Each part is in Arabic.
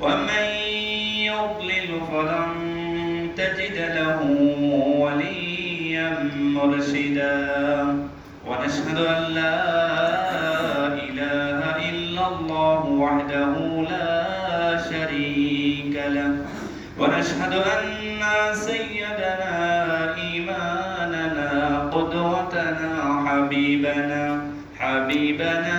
ومن يضلل فلن تجد له وليا مرشدا. ونشهد أن لا إله إلا الله وحده لا شريك له. ونشهد أن سيدنا إيماننا قدوتنا حبيبنا حبيبنا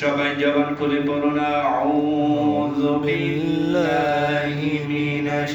সবাই জবান করে বলো আউযু বিল্লাহি মিনাশ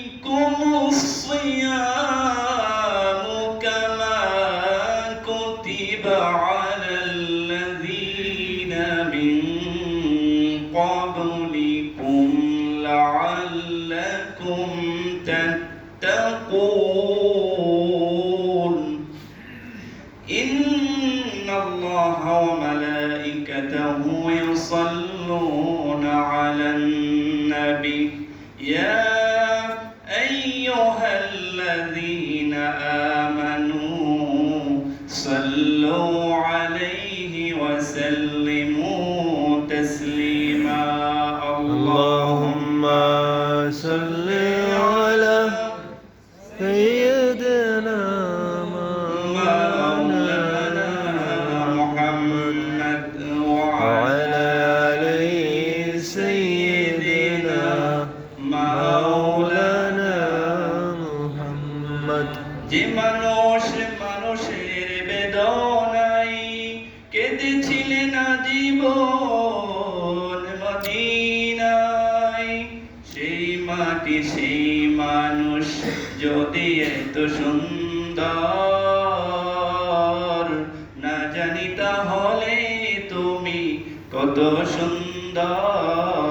قبلكم لعلكم تتقون. إن الله وملائكته يصلون على النبي. يا أيها الذين آمنوا صلوا عليه وسلموا سيدنا مولانا محمد وعلى وعلى آل سيدنا مولانا محمد যে মানুষ মানুষের বেদনাই কেঁদেছিলেন জীবন মদিনায় সেই মাটি সেই মানুষ যদি এত সুন্দর না জানি তাহলে তুমি কত সুন্দর?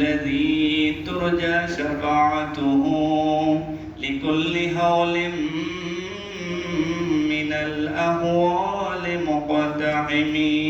الذي ترجى شفاعته لكل هول من الأهوال مقتحمين.